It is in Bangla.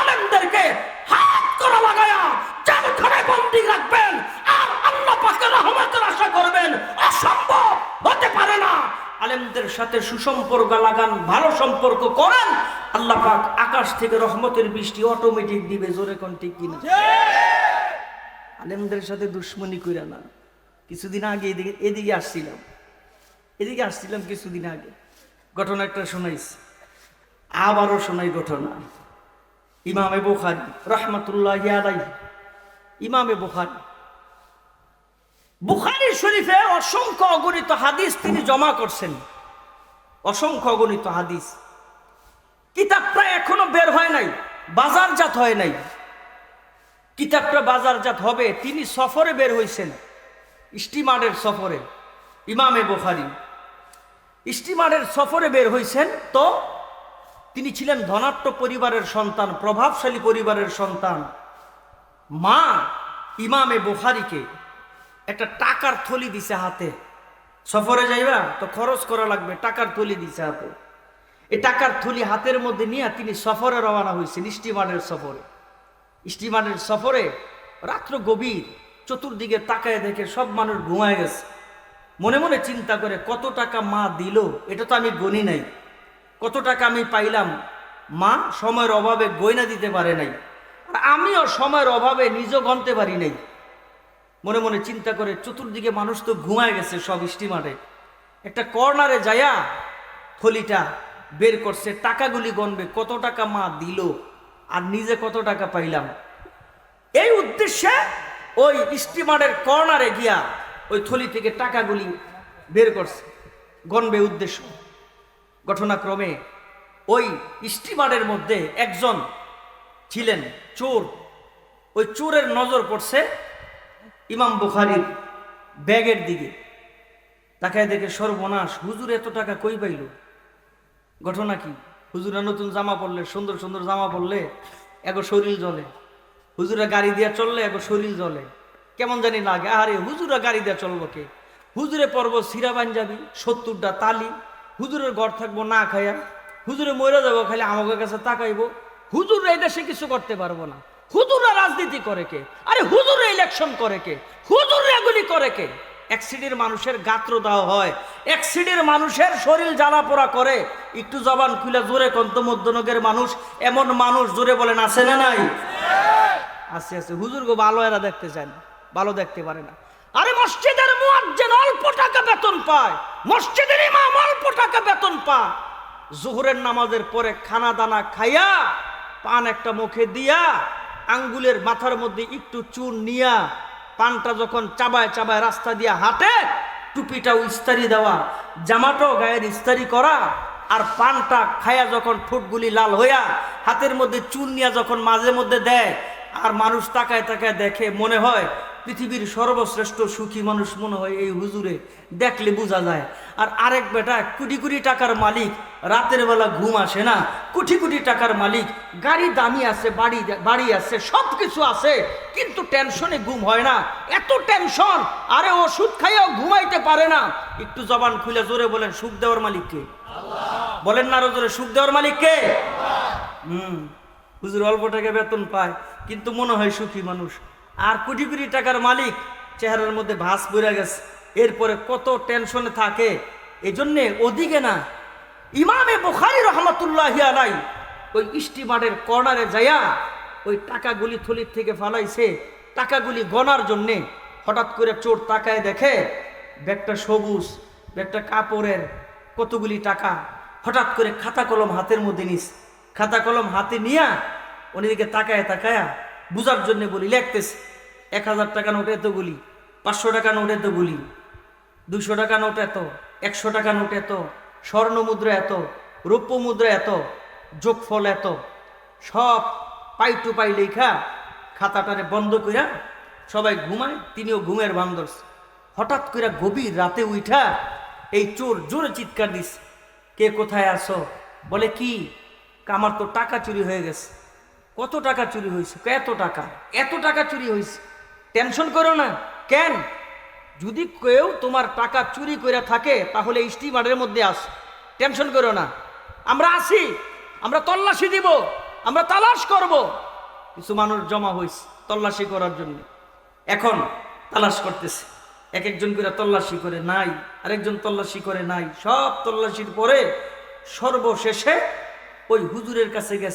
আলেমদেরকে রাখবেন আল্লাহ আশা করবেন। হতে পারে না। আলেমদের সাথে সুসম্পর্ক লাগান, ভালো সম্পর্ক আল্লাহ আকাশ থেকে রহমতের বৃষ্টি অটোমেটিক জোরে কোন ঠিক আলেমদের সাথে কিছুদিন আগে এদিকে এদিকে আসছিলাম। এদিকে আসছিলাম কিছুদিন আগে। একটা শোনাইছি। আবারও শোনাই ঘটনা। ইমামে বুখারি রহমতুল্লাহ আলাই ইমামে বুখারি। বুখারি শরীফে অসংখ্য অগণিত হাদিস তিনি জমা করছেন। অসংখ্য অগণিত হাদিস। কিতাবটা এখনও বের হয় নাই, বাজারজাত হয় নাই। কিতাবটা বাজারজাত হবে, তিনি সফরে বের হয়েছেন স্টিমারের সফরে। ইমামে বোখারি। স্টিমারের সফরে বের হয়েছেন তো তিনি ছিলেন ধনাট্য পরিবারের সন্তান, প্রভাবশালী পরিবারের সন্তান। মা ইমামে বুখারিকে একটা টাকার থলি দিছে হাতে। সফরে যাইবা তো খরচ করা লাগবে, টাকার থলি দিছে হাতে। এই টাকার থলি হাতের মধ্যে নিয়ে তিনি সফরে রওনা হয়েছেন স্টিমারের সফরে। স্টিমারের সফরে রাত্র গভীর, চতুর্দিকে তাকায় দেখে সব মানুষ ঘুমায় গেছে। মনে মনে চিন্তা করে, কত টাকা মা দিল? এটা তো আমি গণি নাই। কত টাকা আমি পাইলাম? মা সময়ের অভাবে গয়না দিতে পারে নাই। আর আমিও সময়ের অভাবে নিজও গণতে পারি নাই। মনে মনে চিন্তা করে চতুর্দিকে মানুষ তো ঘুমায় গেছে সব স্টিমারে। একটা কর্নারে যায়া থলিটা বের করছে, টাকাগুলি গণবে, কত টাকা মা দিল আর নিজে কত টাকা পাইলাম। এই উদ্দেশ্যে ওই স্টিমারের কর্নারে গিয়া ওই থলি থেকে টাকাগুলি বের করছে। গণবে উদ্দেশ্য। ঘটনাক্রমে ওই স্টিমারের মধ্যে একজন ছিলেন চোর। ওই চোরের নজর পড়ছে ইমাম বুখারির ব্যাগের দিকে। তাকায় দেখে সর্বনাশ, হুজুর এত টাকা কই পাইল? ঘটনা কি? হুজুরা নতুন জামা পরলে, সুন্দর সুন্দর জামা পরলে এগো শরীর জ্বলে। হুজুরা গাড়ি দিয়া চললে এগো শরীর জ্বলে। কেমন জানি লাগে আরে হুজুরা গাড়ি দিয়া চলবো কে? হুজুরে পরব সিরা পাঞ্জাবি, সত্তরটা তালি হুজুরের ঘর থাকব, না খাইয়া। হুজুরে মরে যাব খালি আমাদের কাছে তাকাইবো। হুজুর এটা সে কিছু করতে পারব না। হুজুরা রাজনীতি করে কে? আরে হুজুরে ইলেকশন করে কে? হুজুর এগুলি করে কে? এক সিডির মানুষের গাত্র দেওয়া হয়। এক সিডির মানুষের শরীর জ্বালা পোড়া করে। একটু জবান খুলে জোরে কন্ত মধ্যনগের মানুষ। এমন মানুষ জোরে বলেন, আছে না নাই? আছে আছে। হুজুর গো ভালো এরা দেখতে চায় না, ভালো দেখতে পারে না। আরে মসজিদের মুয়াজ্জিন অল্প টাকা বেতন পায়। মসজিদের ইমাম অল্প টাকা বেতন পায়। জোহরের নামাজের পরে খানা দানা খাইয়া, পান একটা মুখে দিয়া, আঙ্গুলের মাথার মধ্যে একটু চুন নিয়া, পানটা যখন চাবায় চাবায় রাস্তা দিয়া হাঁটে টুপিটাও ইস্তারি দেওয়া, জামাটাও গায়ের ইস্তারি করা, আর পানটা খায়া যখন ঠোঁটগুলি লাল হইয়া হাতের মধ্যে চুন নিয়া যখন মাঝে মধ্যে দেয়, আর মানুষ তাকায় তাকায় দেখে, মনে হয় পৃথিবীর সর্বশ্রেষ্ঠ সুখী মানুষ মনে হয় এই হুজুরে। দেখলে বোঝা যায়। আর আরেক বেটা, কোটি কোটি টাকার মালিক, রাতের বেলা ঘুম আসে না। কোটি কোটি টাকার মালিক, গাড়ি দামি আছে, বাড়ি বাড়ি আছে সব কিছু আছে, কিন্তু টেনশনে ঘুম হয় না। এত টেনশন, আরে ওষুধ খাইয়াও ঘুমাইতে পারে না। একটু জবান খুলে জোরে বলেন, সুখ দেওয়ার মালিককে বলেন না আরও জোরে, সুখ দেওয়ার মালিককে হুম। হুজুর অল্প টাকা বেতন পায়, কিন্তু মনে হয় সুখী মানুষ। আর কোটি কোটি টাকার মালিক চেহারার মধ্যে ভাস পড়ে গেছে। এরপরে কত টেনশনে থাকে এই জন্যে ওদিকে না, ইমামে বুখারি রহমতুল্লাহ আলাই ওই স্টিমারের কর্নারে যাইয়া ওই টাকাগুলি থলির থেকে ফালাইছে, টাকাগুলি গনার জন্যে হঠাৎ করে চোর তাকায় দেখে, ব্যাগটা সবুজ, ব্যাগটা কাপড়ের কতগুলি টাকা, হঠাৎ করে খাতা কলম হাতের মধ্যে নিস খাতা কলম হাতে নিয়া উনিদিকে তাকায় তাকায়া বুঝার জন্য বলি লিখতেছে এক হাজার টাকা নোট এতগুলি পাঁচশো টাকা নোট এতগুলি দুশো টাকা নোট এত, একশো টাকা নোট এত, স্বর্ণ মুদ্রা এত, রৌপ্য মুদ্রা এত, যোগফল এত, সব পাই টু পাই লেখা খাতাটারে বন্ধ কইরা সবাই ঘুমায়, তিনিও ঘুমের ধরছে। হঠাৎ করে গভীর রাতে উঠা এই চোর জোরে চিৎকার দিস কে কোথায় আসো বলে, কি? আমার তো টাকা চুরি হয়ে গেছে। কত টাকা চুরি হয়েছে? এত টাকা। এত টাকা চুরি হয়েছে। টেনশন করো না। কেন? যদি কেউ তোমার টাকা চুরি করে থাকে, তাহলে স্টিমারের মধ্যে আস। টেনশন করো না। আমরা আসি আমরা তল্লাশি দিব। আমরা তালাশ করব। কিছু মানুষ জমা হয়েছে তল্লাশি করার জন্য। এখন তালাশ করতেছে। এক একজন করে তল্লাশি করে নাই, আরেকজন তল্লাশি করে নাই। সব তল্লাশির পরে সর্বশেষে ওই হুজুরের কাছে গেছে।